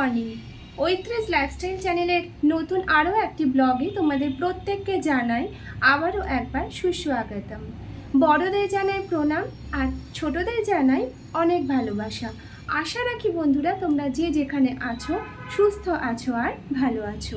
Morning ঐত্রেস lifestyle চ্যানেলের নতুন আরও একটি ব্লগে তোমাদের প্রত্যেককে জানাই আবারও একবার সুস্বাগতম। বড়দের জানাই প্রণাম আর ছোটদের জানাই অনেক ভালোবাসা। আশা রাখি বন্ধুরা তোমরা যে যেখানে আছো, সুস্থ আছো আর ভালো আছো।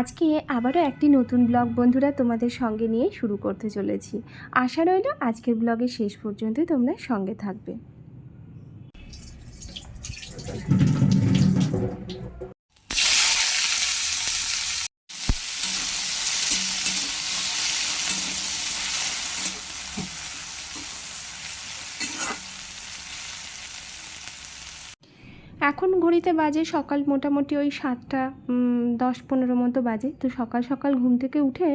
আজকে আবারও একটি নতুন ব্লগ বন্ধুরা তোমাদের সঙ্গে নিয়ে শুরু করতে চলেছি। আশা রইল আজকের ব্লগের শেষ পর্যন্ত তোমরা সঙ্গে থাকবে। এখন ঘড়িতে বাজে সকাল মোটামুটি ওই সাতটা দশ পনেরো মতো বাজে। তো সকাল সকাল ঘুম থেকে উঠে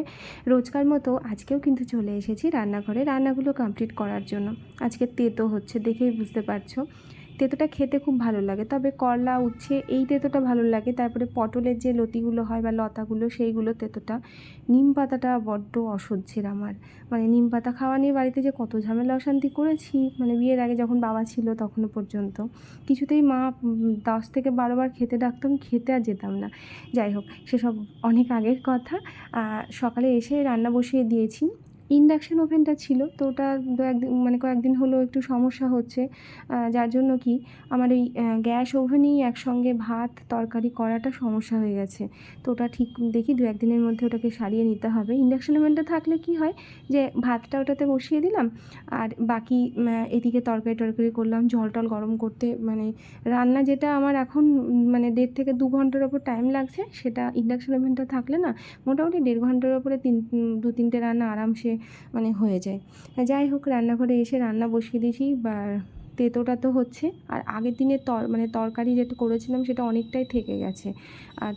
রোজকার মতো আজকেও কিন্তু চলে এসেছি রান্নাঘরে। রান্নাগুলো কমপ্লিট করার জন্য। আজকে তেতো হচ্ছে দেখেই বুঝতে পারছ। তেতোটা খেতে খুব ভালো লাগে। তবে করলা, উচ্ছে এই তেতোটা ভালো লাগে। তারপরে পটলের যে লতিগুলো হয় বা লতাগুলো, সেইগুলো তেতোটা। নিম পাতাটা বড্ড অসহ্যের আমার। মানে নিম পাতা খাওয়া নিয়ে বাড়িতে যে কত ঝামেলা অশান্তি করেছি মানে বিয়ের আগে যখন বাবা ছিল তখনও পর্যন্ত। কিছুতেই মা দশ থেকে বারোবার খেতে ডাকতাম, খেতে আর যেতাম না। যাই হোক, সেসব অনেক আগের কথা। সকালে এসে রান্না বসিয়ে দিয়েছি। ইন্ডাকশান ওভেনটা ছিল, তো ওটা দু একদিন মানে কয়েকদিন হলো একটু সমস্যা হচ্ছে। যার জন্য কি আমার ওই গ্যাস ওভেনেই একসঙ্গে ভাত তরকারি করাটা সমস্যা হয়ে গেছে। তো ওটা ঠিক দেখি দু একদিনের মধ্যে ওটাকে সারিয়ে নিতে হবে। ইন্ডাকশান ওভেনটা থাকলে কি হয় যে, ভাতটা ওটাতে বসিয়ে দিলাম আর বাকি এদিকে তরকারি টরকারি করলাম, জল টল গরম করতে মানে রান্না যেটা আমার এখন মানে দেড় থেকে দু ঘণ্টার ওপর টাইম লাগছে, সেটা ইন্ডাকশান ওভেনটা থাকলে না, মোটামুটি দেড় ঘণ্টার ওপরে তিন দু তিনটে রান্না আরামসে মানে হয়ে যায়। যাই হোক, রান্নাঘরে এসে রান্না বসিয়ে দিয়েছি। বা তেতোটা তো হচ্ছে। আর আগের দিনের তর মানে তরকারি যেটা করেছিলাম সেটা অনেকটাই থেকে গেছে।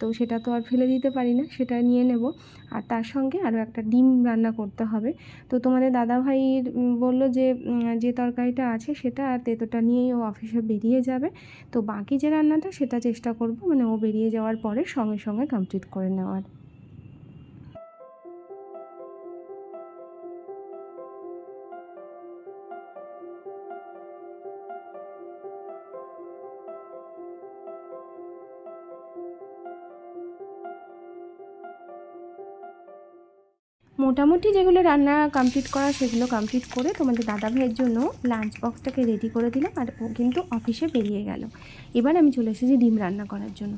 তো সেটা তো আর ফেলে দিতে পারি না, সেটা নিয়ে নেব। আর তার সঙ্গে আরও একটা ডিম রান্না করতে হবে। তো তোমাদের দাদাভাই বলল যে যে তরকারিটা আছে সেটা আর তেতোটা নিয়েই ও অফিসে বেরিয়ে যাবে। তো বাকি যে রান্নাটা সেটা চেষ্টা করব মানে ও বেরিয়ে যাওয়ার পরে সঙ্গে সঙ্গে কমপ্লিট করে নেওয়ার। মোটামুটি যেগুলো রান্না কমপ্লিট করা, সেগুলো কমপ্লিট করে তোমাদের দাদা ভাইয়ের জন্য লাঞ্চ বক্সটাকে রেডি করে দিলাম আর ও কিন্তু অফিসে বেরিয়ে গেল। এবার আমি চলে এসেছি ডিম রান্না করার জন্য।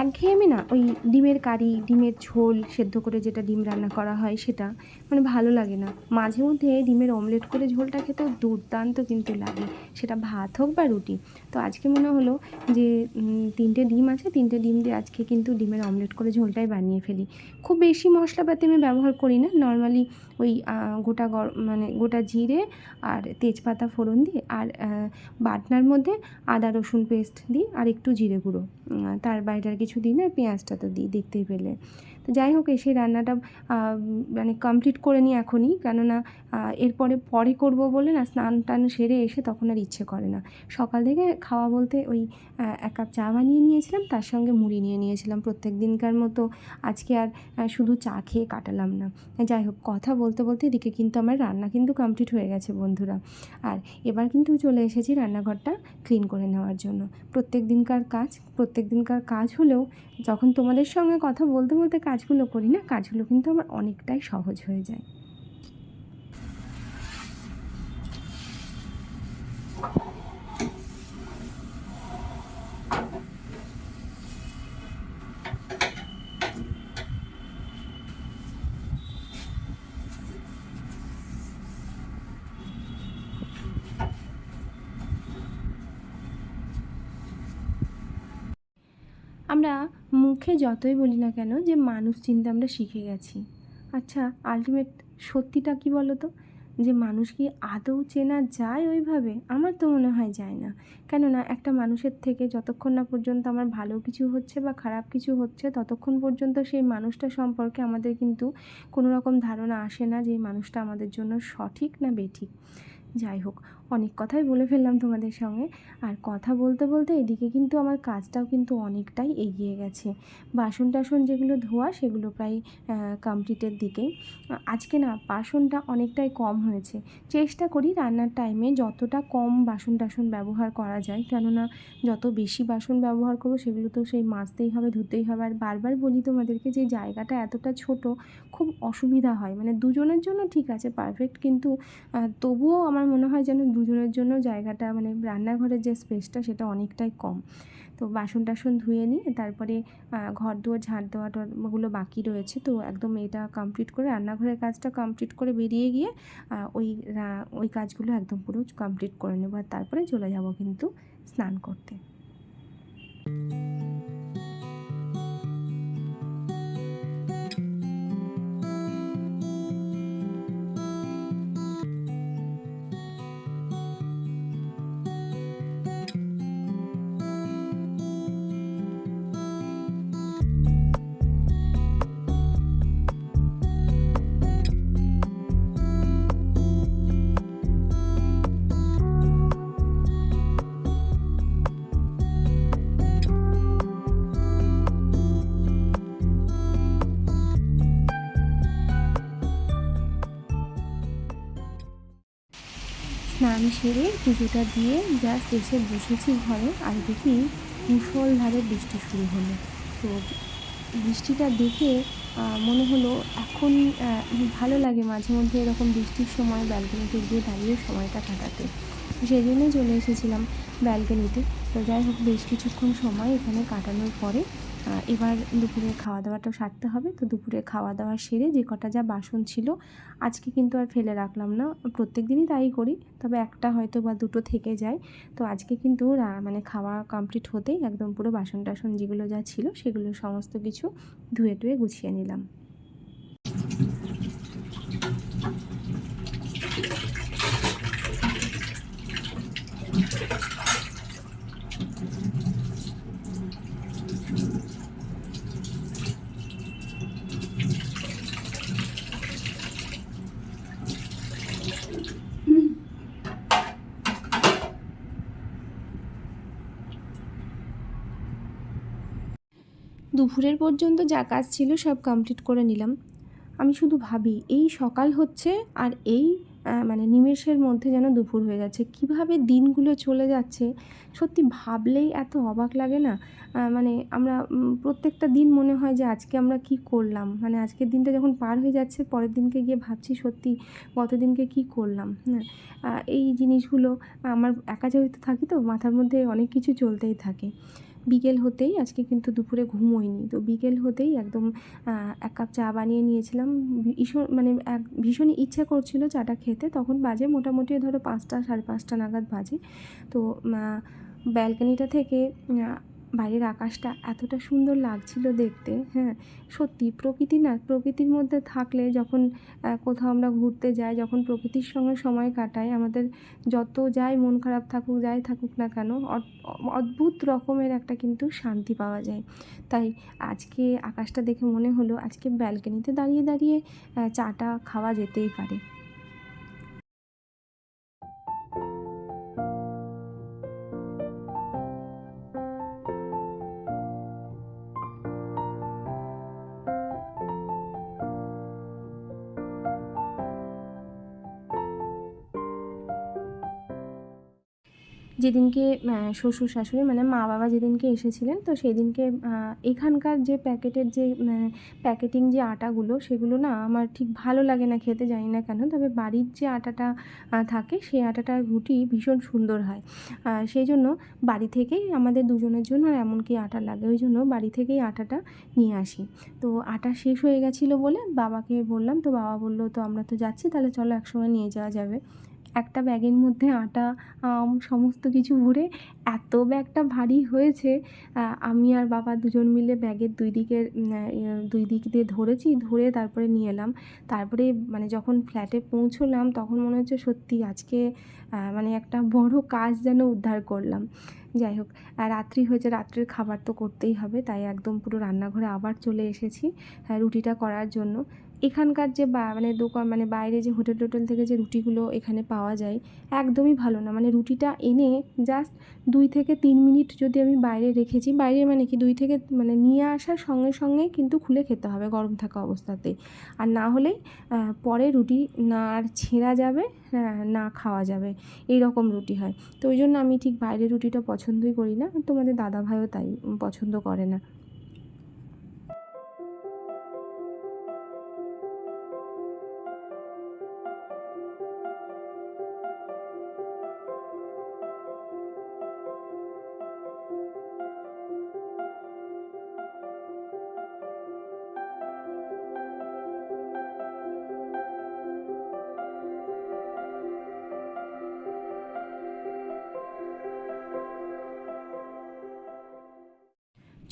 একঘেয়েমি না, ওই ডিমের কারি, ডিমের ঝোল সেদ্ধ করে যেটা ডিম রান্না করা হয় সেটা মানে ভালো লাগে না। মাঝে মধ্যে ডিমের অমলেট করে ঝোলটা খেতেও দুর্দান্ত কিন্তু লাগে। সেটা ভাত হোক বা রুটি তো আজকে মনে হলো যে তিনটে ডিম আছে, তিনটে ডিম দিয়ে আজকে কিন্তু ডিমের অমলেট করে ঝোলটাই বানিয়ে ফেলি। খুব বেশি মশলাপাতি আমি ব্যবহার করি না। নর্মালি ওই গোটা গর মানে গোটা জিরে আর তেজপাতা ফোড়ন দিই আর বাটনার মধ্যে আদা, রসুন পেস্ট দিই আর একটু জিরে গুঁড়ো। তার বাইরে আর কিছু দিই না, পেঁয়াজটা তো দিই, দেখতেই পেলে। তো যাই হোক, এসে রান্নাটা মানে কমপ্লিট করে নিই এখনই। কেননা এরপরে পরে করব বলে না, স্নান টান সেরে এসে তখন আর ইচ্ছে করে না। সকাল থেকে খাওয়া বলতে ওই এক কাপ চা বানিয়ে নিয়েছিলাম, তার সঙ্গে মুড়ি নিয়ে নিয়েছিলাম। প্রত্যেক দিনকার মতো আজকে আর শুধু চা খেয়ে কাটালাম না। যাই হোক, কথা বলতে বলতে এদিকে কিন্তু আমার রান্না কিন্তু কমপ্লিট হয়ে গেছে বন্ধুরা। আর এবার কিন্তু চলে এসেছি রান্নাঘরটা ক্লিন করে নেওয়ার জন্য। প্রত্যেক দিনকার কাজ, প্রত্যেক দিনকার কাজ হলেও যখন তোমাদের সঙ্গে কথা বলতে বলতে কাজগুলো করি না কাজগুলো কিন্তু আমার অনেকটাই সহজ হয়ে যায়। আমরা মুখে যতই বলি না কেন যে মানুষ চিনতে আমরা শিখে গেছি। আচ্ছা আলটিমেট সত্যিটা কি বলো তো যে মানুষ কি আদৌ চেনা যায় ওইভাবে? আমার তো মনে হয় যায় না। কেননা একটা মানুষের থেকে যতক্ষণ না পর্যন্ত আমার ভালো কিছু হচ্ছে বা খারাপ কিছু হচ্ছে, ততক্ষণ পর্যন্ত সেই মানুষটা সম্পর্কে আমাদের কিন্তু কোনো রকম ধারণা আসে না যে মানুষটা আমাদের জন্য সঠিক না বেঠিক। যাই হোক অনেক কথাই বলে ফেললাম তোমাদের সঙ্গে। আর কথা বলতে বলতে এদিকে কিন্তু আমার কাজটাও কিন্তু অনেকটাই এগিয়ে গেছে। বাসন টাসন যেগুলো ধোয়া, সেগুলো প্রায় কমপ্লিটের দিকেই আজকে না, বাসনটা অনেকটাই কম হয়েছে। চেষ্টা করি রান্নার টাইমে যতটা কম বাসন টাসন ব্যবহার করা যায়। কেননা, যত বেশি বাসন ব্যবহার করব, সেগুলো তো সেই মাজতেই হবে, ধুতেই হবে। আর বারবার বলি তোমাদেরকে যে জায়গাটা এতটা ছোট, খুব অসুবিধা হয়। মানে দুজনের জন্য ঠিক আছে পারফেক্ট কিন্তু তবুও আমার মনে হয় যেন দুজনের জন্য জায়গাটা মানে রান্নাঘরের যে স্পেসটা সেটা অনেকটাই কম। তো বাসন টাসন ধুয়ে নিয়ে তারপরে ঘর দুয়ার ঝাঁট দেওয়া ওগুলো বাকি রয়েছে। তো একদম এটা কমপ্লিট করে, রান্নাঘরের কাজটা কমপ্লিট করে বেরিয়ে গিয়ে ওই ওই কাজগুলো একদম পুরো কমপ্লিট করে নেব। আর তারপরে চলে যাব কিন্তু স্নান করতে। সেরে পুজোটা দিয়ে জাস্ট এসে বসেছি ঘরে আর দেখি মুষলধারে বৃষ্টি শুরু হলো। তো বৃষ্টিটা দেখে মনে হলো এখন ভালো লাগে মাঝে মধ্যে এরকম বৃষ্টির সময় ব্যালকনিতে গিয়ে দাঁড়িয়ে সময়টা কাটাতে। সেই জন্যই চলে এসেছিলাম ব্যালকনিতে তো যাই হোক, বেশ কিছুক্ষণ সময় এখানে কাটানোর পরে এবার দুপুরে খাওয়া দাওয়াটাও সারতে হবে। তো দুপুরে খাওয়া দাওয়া সেরে যে কটা যা বাসন ছিল, আজকে কিন্তু আর ফেলে রাখলাম না। প্রত্যেক দিনই তাই করি, তবে একটা হয়তো বা দুটো থেকে যায়। তো আজকে কিন্তু মানে খাওয়া কমপ্লিট হতেই একদম পুরো বাসন টাসন যেগুলো যা ছিল, সেগুলো সমস্ত কিছু ধুয়ে টুয়ে গুছিয়ে নিলাম। দুপুরের পর্যন্ত যা কাজ ছিল সব কমপ্লিট করে নিলাম। আমি শুধু ভাবি, এই সকাল হচ্ছে আর এই মানে নিমেষের মধ্যে যেন দুপুর হয়ে যাচ্ছে কীভাবে দিনগুলো চলে যাচ্ছে, সত্যি ভাবলেই এত অবাক লাগে না? মানে আমরা প্রত্যেকটা দিন মনে হয় যে আজকে আমরা কি করলাম? মানে আজকের দিনটা যখন পার হয়ে যাচ্ছে, পরের দিনকে গিয়ে ভাবছি সত্যি গত দিনকে কি করলাম? হ্যাঁ এই জিনিসগুলো, আমার একা যেহেতু থাকি তো, মাথার মধ্যে অনেক কিছু চলতেই থাকে। বিকেল হতেই, আজকে কিন্তু দুপুরে ঘুমোইনি। তো বিকেল হতেই একদম এক কাপ চা বানিয়ে নিয়েছিলাম। ভীষণ মানে এক, ভীষণই ইচ্ছা করছিল চাটা খেতে। তখন বাজে মোটামুটি ধরো পাঁচটা, সাড়ে পাঁচটা নাগাদ বাজে। তো ব্যালকানিটা থেকে বাইরের আকাশটা এতটা সুন্দর লাগছিল দেখতে হ্যাঁ। সত্যি প্রকৃতি না, প্রকৃতির মধ্যে থাকলে যখন কোথাও আমরা ঘুরতে যাই, যখন প্রকৃতির সঙ্গে সময় কাটাই, আমাদের যত যাই মন খারাপ থাকুক, যাই থাকুক না কেন অদ- অদ্ভুত রকমের একটা কিন্তু শান্তি পাওয়া যায়। তাই আজকে আকাশটা দেখে মনে হলো আজকে ব্যালকনিতে দাঁড়িয়ে দাঁড়িয়ে চাটা খাওয়া যেতেই পারে। যেদিনকে শ্বশুর শাশুড়ি মানে মা বাবা যেদিনকে এসেছিলেন, তো সেই দিনকে এখানকার যে প্যাকেটের যে প্যাকেটিং যে আটাগুলো, সেগুলো না আমার ঠিক ভালো লাগে না খেতে, জানি না কেন। তবে বাড়ির যে আটাটা থাকে, সেই আটাটার রুটি ভীষণ সুন্দর হয়। সেই জন্য বাড়ি থেকেই আমাদের দুজনের জন্য আর এমনকি আটা লাগে, ওই জন্য বাড়ি থেকেই আটাটা নিয়ে আসি। তো আটা শেষ হয়ে গেছিল বলে বাবাকে বললাম, তো বাবা বলল, তো আমরা তো যাচ্ছি, তাহলে চলো একসঙ্গে নিয়ে যাওয়া যাবে। একটা ব্যাগের মধ্যে আটা, আম, সমস্ত কিছু ভরে এত ব্যাগটা ভারী হয়েছে আমি আর বাবা দুজন মিলে ব্যাগের দুই দিকের দুই দিক দিয়ে ধরেছি, ধরে তারপরে নিয়ে এলাম। তারপরে মানে যখন ফ্ল্যাটে পৌঁছলাম তখন মনে হচ্ছে সত্যি আজকে মানে একটা বড় কাজ যেন উদ্ধার করলাম। যাই হোক রাত্রি হয়েছে, রাত্রের খাবার তো করতেই হবে, তাই একদম পুরো রান্নাঘরে আবার চলে এসেছি রুটিটা করার জন্য। এখানকার যে মানে দোকান মানে বাইরে যে হোটেল টোটেল থেকে যে রুটিগুলো এখানে পাওয়া যায় একদমই ভালো না। মানে রুটিটা এনে জাস্ট দুই থেকে তিন মিনিট যদি আমি বাইরে রেখেছি বাইরে মানে কি দুই থেকে মানে নিয়ে আসার সঙ্গে সঙ্গে কিন্তু খুলে খেতে হবে গরম থাকা অবস্থাতে। আর না আহ, পরে রুটি না আর ছেঁড়া যাবে হ্যাঁ, না খাওয়া যাবে। এই রকম রুটি হয়। তো ওই জন্য আমি ঠিক বাইরের রুটিটা পছন্দই করি না। তোমাদের দাদা ভাইও তাই পছন্দ করে না।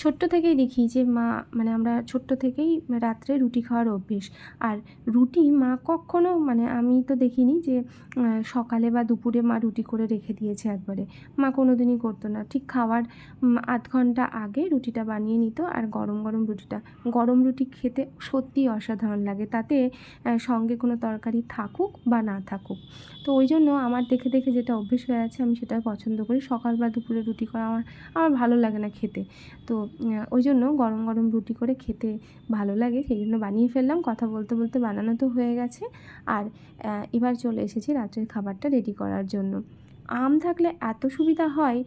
ছোট্ট থেকেই দেখি যে মা মানে আমরা ছোট্ট থেকেই রাত্রে রুটি খাওয়ার অভ্যেস। আর রুটি মা কখনো মানে আমি তো দেখিনি যে সকালে বা দুপুরে মা রুটি করে রেখে দিয়েছে একবারে। মা কোনো দিনই করতো না। ঠিক খাওয়ার আধ ঘণ্টা আগে রুটিটা বানিয়ে নিত আর গরম গরম রুটিটা। গরম রুটি খেতে সত্যিই অসাধারণ লাগে। তাতে সঙ্গে কোনো তরকারি থাকুক বা না থাকুক। তো ওই জন্য আমার দেখে দেখে যেটা অভ্যেস হয়ে আছে আমি সেটা পছন্দ করি। সকাল বা দুপুরে রুটি করা আমার আমার ভালো লাগে না খেতে। তো ওই জন্য গরম গরম রুটি করে খেতে ভালো লাগে, সেই জন্য বানিয়ে ফেললাম। কথা বলতে বলতে বানানো তো হয়ে গেছে। আর এবার চলে এসেছি রাত্রের খাবারটা রেডি করার জন্য। আম থাকলে এত সুবিধা হয়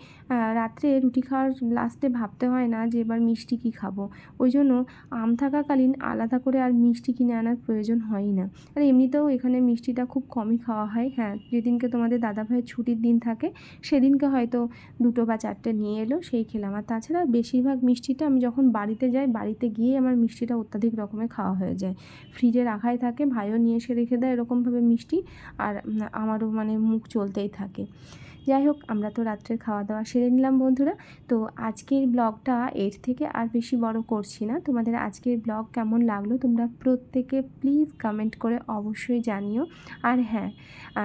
রাত্রে রুটি খাওয়ার লাস্টে ভাবতে হয় না যে এবার মিষ্টি কী খাব। ওই জন্য আম থাকাকালীন আলাদা করে আর মিষ্টি কিনে আনার প্রয়োজন হয়ই না। আর এমনিতেও এখানে মিষ্টিটা খুব কমই খাওয়া হয় হ্যাঁ যেদিনকে তোমাদের দাদা ভাইয়ের ছুটির দিন থাকে, সেদিনকে হয়তো দুটো বা চারটে নিয়ে এলো, সেই খেলাম। আর তাছাড়া বেশিরভাগ মিষ্টিটা আমি যখন বাড়িতে যাই, বাড়িতে গিয়ে আমার মিষ্টিটা অত্যাধিক রকমের খাওয়া হয়ে যায়। ফ্রিজে রাখাই থাকে, ভাইও নিয়ে এসে রেখে দেয় এরকমভাবে মিষ্টি, আর আমারও মানে মুখ চলতেই থাকে। যাই হোক, আমরা তো রাত্রের খাওয়া দাওয়া সেরে নিলাম বন্ধুরা। তো আজকের ব্লগটা এর থেকে আর বেশি বড় করছি না। তোমাদের আজকের ব্লগ কেমন লাগল তোমরা প্রত্যেকে প্লিজ কমেন্ট করে অবশ্যই জানিও। আর হ্যাঁ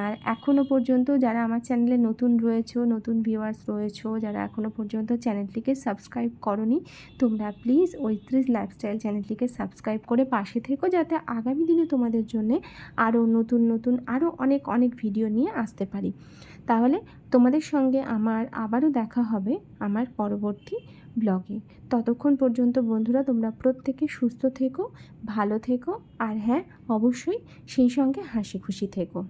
আর এখনও পর্যন্ত যারা আমার চ্যানেলে নতুন রয়েছো, নতুন ভিউয়ার্স রয়েছো, যারা এখনও পর্যন্ত চ্যানেলটিকে সাবস্ক্রাইব করনি, তোমরা প্লিজ ঐত্রিশ লাইফস্টাইল চ্যানেলটিকে সাবস্ক্রাইব করে পাশে থেকো যাতে আগামী দিনে তোমাদের জন্যে আরও নতুন নতুন আরও অনেক অনেক ভিডিও নিয়ে আসতে পারি। তাহলে তোমাদের সঙ্গে আমার আবারও দেখা হবে আমার পরবর্তী ব্লগে। ততক্ষণ পর্যন্ত বন্ধুরা, তোমরা প্রত্যেকে সুস্থ থেকো, ভালো থেকো, আর হ্যাঁ অবশ্যই সেই সঙ্গে হাসি খুশি থেকো।